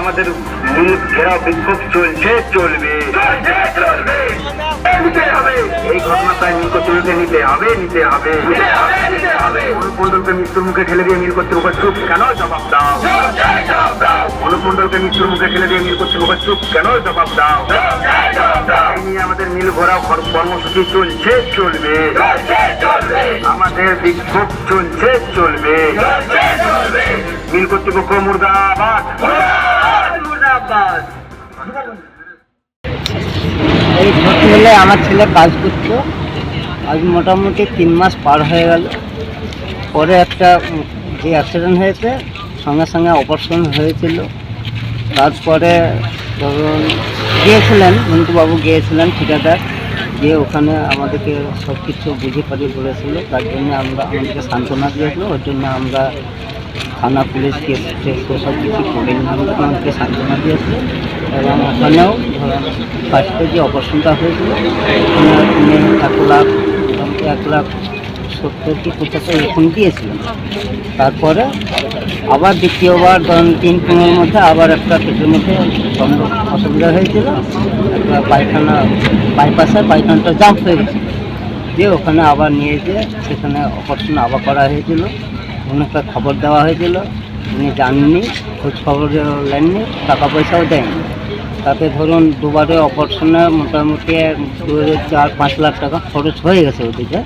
আমাদের ঘেরা বিক্ষোভ চলছে, চলবে। এই ঘটনাটা মিল কর্তৃপক্ষকে নিতে হবে নিতে হবে। অনুপ মণ্ডলকে মৃত্যুর মুখে ঠেলে দিয়ে মিল কর্তৃপক্ষ চুপ কেন? জবাব দাও। অনুপ মণ্ডলকে মৃত্যুর মুখে ঠেলে দিয়ে মিল কর্তৃপক্ষ চুপ কেন? জবাব দাও। নিয়ে আমাদের মিল ঘোরা কর্মসূচি চলছে, চলবে। আমাদের বিক্ষোভ চলছে, চলবে। মিল কর্তৃপক্ষ মুর্দাবাদ? মুর্দাবাদ। এই ঘট মিলে আমার ছেলে কাজ করতো। আজ মোটামুটি তিন মাস পার হয়ে গেল। পরে একটা যে অ্যাক্সিডেন্ট হয়েছে, সঙ্গে সঙ্গে অপারেশন হয়েছিল। তারপরে ধরুন, গিয়েছিলেন, মন্টুবাবু গিয়েছিলেন, ঠিকাদার। গিয়ে ওখানে আমাদেরকে সব কিছু বুঝে পারি বলেছিল। তার জন্য আমরা আমাদেরকে সান্ত্বনা দিয়েছিল। ওর জন্য আমরা থানা, পুলিশ, কেস সব কিছু করে নিয়ে সান্ত্বনা দিয়েছিল এবং ওখানেও ফার্স্টে যে অপারেশনটা হয়েছিল এক লাখ এক লাখ সত্তর কি পঁচাত্তর এরকম দিয়েছিলেন। তারপরে আবার দ্বিতীয়বার ধরুন তিন পনেরোর মধ্যে আবার একটা পেটের মধ্যে অসুবিধা হয়েছিল। একটা পায়খানা বাইপাসে পায়খানাটা জাম্প হয়ে গেছিল দিয়ে ওখানে আবার নিয়ে যেয়ে সেখানে অপারেশন আবার করা হয়েছিল। অনেকটা খবর দেওয়া হয়েছিল, উনি জাননি খোঁজ খবর নেননি, টাকা পয়সাও দেয়নি। তাতে ধরুন দুবারে অপারেশনে মোটামুটি দু চার, পাঁচ লাখ টাকা খরচ হয়ে গেছে ওদিকে।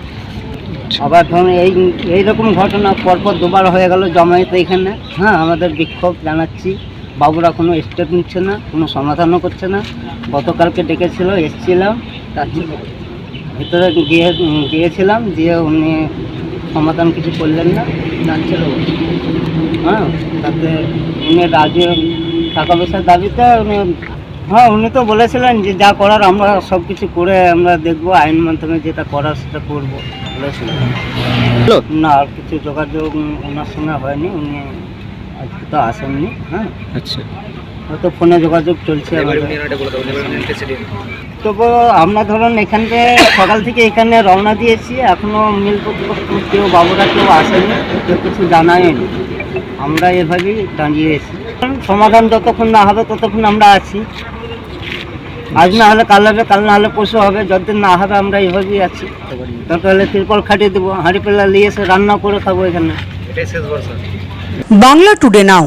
আবার ধরুন এই, এইরকম ঘটনা পরপর দুবার হয়ে গেল জমায়েত এখানে। হ্যাঁ আমাদের বিক্ষোভ জানাচ্ছি। বাবুরা কোনো স্টেপ নিচ্ছে না, কোনো সমাধানও করছে না। গতকালকে ডেকেছিল, এসছিলাম। তার ভিতরে গিয়ে, গিয়েছিলাম দিয়ে উনি সমাধান কিছু করলেন না জানছিল হ্যাঁ তাতে উনি রাজি টাকা পয়সার দাবিতে উনি হ্যাঁ উনি তো বলেছিলেন যে যা করার আমরা সব কিছু করে আমরা দেখব আইন মাধ্যমে যেটা করার সেটা করব। বলেছিলেন। না আর কিছু যোগাযোগ ওনার সঙ্গে হয়নি উনি আজকে তো আসেননি হ্যাঁ। আচ্ছা। হয়তো ফোনে যোগাযোগ চলছে আমাদের। তবু আমরা ধরুন এখান থেকে সকাল থেকে এখানে রওনা দিয়েছি এখনও মিল কর্তৃপক্ষ কেউ বাবুরা কেউ আসেনি কেউ কিছু জানায়নি। আমরা এভাবেই দাঁড়িয়েছি সমাধান যতক্ষণ না হবে ততক্ষণ আমরা আছি। আজ না হলে কাল হবে কাল না হলে পশু হবে যতদিন না হবে আমরা এভাবেই আছি। দরকার হলে তিরপল খাটিয়ে দেবো হাঁড়ি পেলা নিয়ে এসে রান্না করে খাব এখানে। বাংলা টুডে নাও